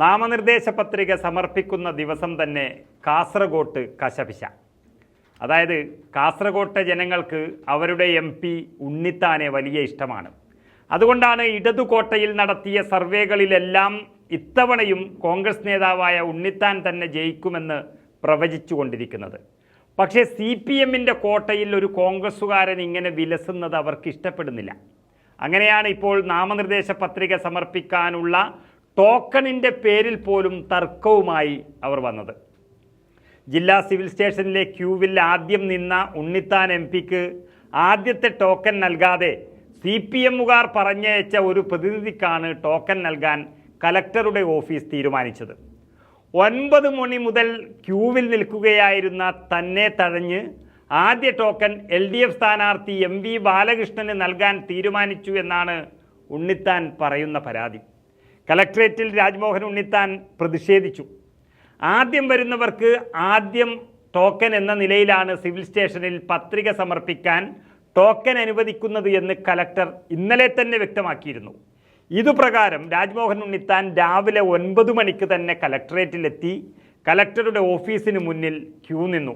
നാമനിർദ്ദേശ പത്രിക സമർപ്പിക്കുന്ന ദിവസം തന്നെ കാസർഗോട്ട് കശപിശ. അതായത് കാസർഗോട്ടെ ജനങ്ങൾക്ക് അവരുടെ എം പി ഉണ്ണിത്താനെ വലിയ ഇഷ്ടമാണ്. അതുകൊണ്ടാണ് ഇടതുകോട്ടയിൽ നടത്തിയ സർവേകളിലെല്ലാം ഇത്തവണയും കോൺഗ്രസ് നേതാവായ ഉണ്ണിത്താൻ തന്നെ ജയിക്കുമെന്ന് പ്രവചിച്ചുകൊണ്ടിരിക്കുന്നത് പക്ഷേ സി പി എമ്മിന്റെ കോട്ടയിൽ ഒരു കോൺഗ്രസ്സുകാരൻ ഇങ്ങനെ വിലസുന്നത് അവർക്ക് ഇഷ്ടപ്പെടുന്നില്ല. അങ്ങനെയാണ് ഇപ്പോൾ നാമനിർദ്ദേശ പത്രിക സമർപ്പിക്കാനുള്ള ടോക്കണിന്റെ പേരിൽ പോലും തർക്കവുമായി അവർ വന്നത്. ജില്ലാ സിവിൽ സ്റ്റേഷനിലെ ക്യൂവിൽ ആദ്യം നിന്ന ഉണ്ണിത്താൻ എം പിക്ക് ആദ്യത്തെ ടോക്കൺ നൽകാതെ സി പി എമ്മുകാർ പറഞ്ഞയച്ച ഒരു പ്രതിനിധിക്കാണ് ടോക്കൺ നൽകാൻ കലക്ടറുടെ ഓഫീസ് തീരുമാനിച്ചത്. ഒൻപത് മണി മുതൽ ക്യൂവിൽ നിൽക്കുകയായിരുന്ന തന്നെ തഴഞ്ഞ് ആദ്യ ടോക്കൺ എൽ ഡി എഫ് സ്ഥാനാർത്ഥി എം വി ബാലകൃഷ്ണന് നൽകാൻ തീരുമാനിച്ചു എന്നാണ് ഉണ്ണിത്താൻ പറയുന്ന പരാതി. കലക്ട്രേറ്റിൽ രാജ്മോഹൻ ഉണ്ണിത്താൻ പ്രതിഷേധിച്ചു. ആദ്യം വരുന്നവർക്ക് ആദ്യം ടോക്കൻ എന്ന നിലയിലാണ് സിവിൽ സ്റ്റേഷനിൽ പത്രിക സമർപ്പിക്കാൻ ടോക്കൻ അനുവദിക്കുന്നത് എന്ന് കലക്ടർ ഇന്നലെ തന്നെ വ്യക്തമാക്കിയിരുന്നു. ഇതുപ്രകാരം രാജ്മോഹൻ ഉണ്ണിത്താൻ രാവിലെ ഒൻപത് മണിക്ക് തന്നെ കലക്ടറേറ്റിലെത്തി കലക്ടറുടെ ഓഫീസിന് മുന്നിൽ ക്യൂ നിന്നു.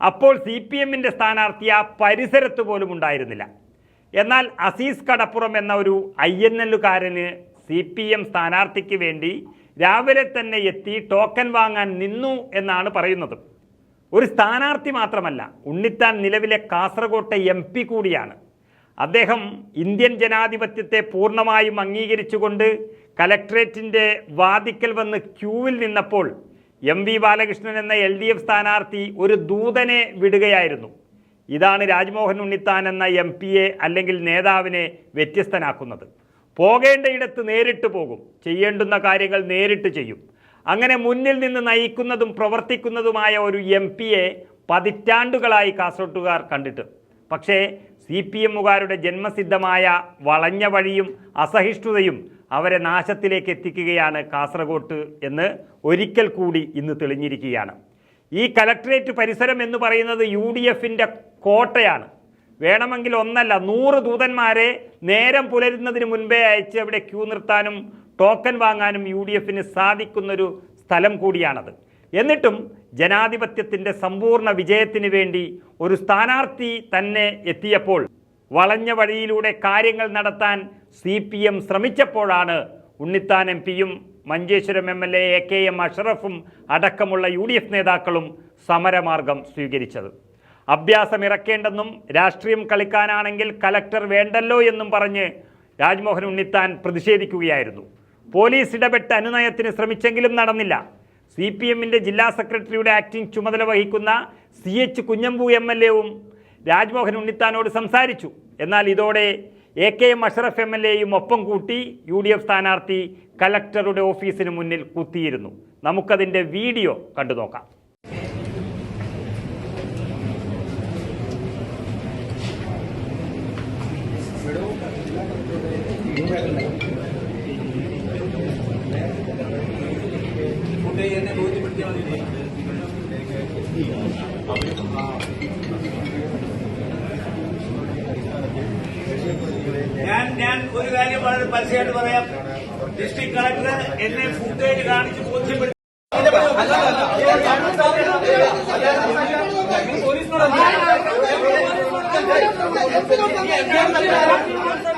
അപ്പോൾ സി പി എമ്മിന്റെ സ്ഥാനാർത്ഥി ആ പരിസരത്ത് പോലും ഉണ്ടായിരുന്നില്ല. എന്നാൽ അസീസ് കടപ്പുറം എന്ന ഒരു ഐ എൻ എല്ലുകാരന് സി പി എം സ്ഥാനാർത്ഥിക്ക് വേണ്ടി രാവിലെ തന്നെ എത്തി ടോക്കൺ വാങ്ങാൻ നിന്നു എന്നാണ് പറയുന്നത്. ഒരു സ്ഥാനാർത്ഥി മാത്രമല്ല ഉണ്ണിത്താൻ നിലവിലെ കാസർകോട്ടെ എം പി കൂടിയാണ്. അദ്ദേഹം ഇന്ത്യൻ ജനാധിപത്യത്തെ പൂർണമായും അംഗീകരിച്ചുകൊണ്ട് കലക്ട്രേറ്റിന്റെ വാതിക്കൽ വന്ന് ക്യൂവിൽ നിന്നപ്പോൾ എം വി ബാലകൃഷ്ണൻ എന്ന എൽ ഡി എഫ് സ്ഥാനാർത്ഥി ഒരു ദൂതനെ വിടുകയായിരുന്നു. ഇതാണ് രാജ്മോഹൻ ഉണ്ണിത്താൻ എന്ന എം പിയെ അല്ലെങ്കിൽ നേതാവിനെ വ്യത്യസ്തനാക്കുന്നത്. പോകേണ്ടയിടത്ത് നേരിട്ട് പോകും. ചെയ്യേണ്ടുന്ന കാര്യങ്ങൾ നേരിട്ട് ചെയ്യും. അങ്ങനെ മുന്നിൽ നിന്ന് നയിക്കുന്നതും പ്രവർത്തിക്കുന്നതുമായ ഒരു എം പിയെ പതിറ്റാണ്ടുകളായി കാസർഗോട്ടുകാർ കണ്ടിട്ട്. പക്ഷേ സി പി എമ്മുകാരുടെ ജന്മസിദ്ധമായ വളഞ്ഞ വഴിയും അസഹിഷ്ണുതയും അവരെ നാശത്തിലേക്ക് എത്തിക്കുകയാണ് കാസർഗോട്ട് എന്ന് ഒരിക്കൽ കൂടി ഇന്ന് തെളിഞ്ഞിരിക്കുകയാണ്. ഈ കലക്ട്രേറ്റ് പരിസരം എന്ന് പറയുന്നത് യു ഡി എഫിന്റെ കോട്ടയാണ്. വേണമെങ്കിൽ ഒന്നല്ല നൂറ് ദൂതന്മാരെ നേരം പുലരുന്നതിന് മുൻപേ അയച്ച് അവിടെ ക്യൂ നിർത്താനും ടോക്കൺ വാങ്ങാനും യു ഡി എഫിന് സാധിക്കുന്നൊരു സ്ഥലം കൂടിയാണത്. എന്നിട്ടും ജനാധിപത്യത്തിന്റെ സമ്പൂർണ വിജയത്തിന് വേണ്ടി ഒരു സ്ഥാനാർത്ഥി തന്നെ എത്തിയപ്പോൾ വളഞ്ഞ വഴിയിലൂടെ കാര്യങ്ങൾ നടത്താൻ സി പി എം ശ്രമിച്ചപ്പോഴാണ് ഉണ്ണിത്താൻ എം പിയും Manjeshwaram M L A K M അഷറഫും അടക്കമുള്ള യു ഡി എഫ് നേതാക്കളും സമരമാർഗം സ്വീകരിച്ചത്. അഭ്യാസം ഇറക്കേണ്ടെന്നും രാഷ്ട്രീയം കളിക്കാനാണെങ്കിൽ കലക്ടർ വേണ്ടല്ലോ എന്നും പറഞ്ഞ് രാജ്മോഹൻ ഉണ്ണിത്താൻ പ്രതിഷേധിക്കുകയായിരുന്നു. പോലീസ് ഇടപെട്ട് അനുനയത്തിന് ശ്രമിച്ചെങ്കിലും നടന്നില്ല. സി പി എമ്മിന്റെ ജില്ലാ സെക്രട്ടറിയുടെ ആക്ടിംഗ് ചുമതല വഹിക്കുന്ന C H Kunhambu M L എവും Rajmohan ഉണ്ണിത്താനോട് സംസാരിച്ചു. എന്നാൽ ഇതോടെ A K M Ashraf M L എയും ഒപ്പം കൂട്ടി യു ഡി എഫ് സ്ഥാനാർത്ഥി കലക്ടറുടെ ഓഫീസിന് മുന്നിൽ കുത്തിയിരുന്നു. നമുക്കതിന്റെ വീഡിയോ കണ്ടു നോക്കാം ഞാൻ ഞാൻ ഒരു കാര്യം വളരെ പരസ്യമായിട്ട് പറയാം ഡിസ്ട്രിക്ട് കളക്ടർ എന്നെ ഫുട്ടേജ് കാണിച്ച് ബോധ്യപ്പെടുത്തി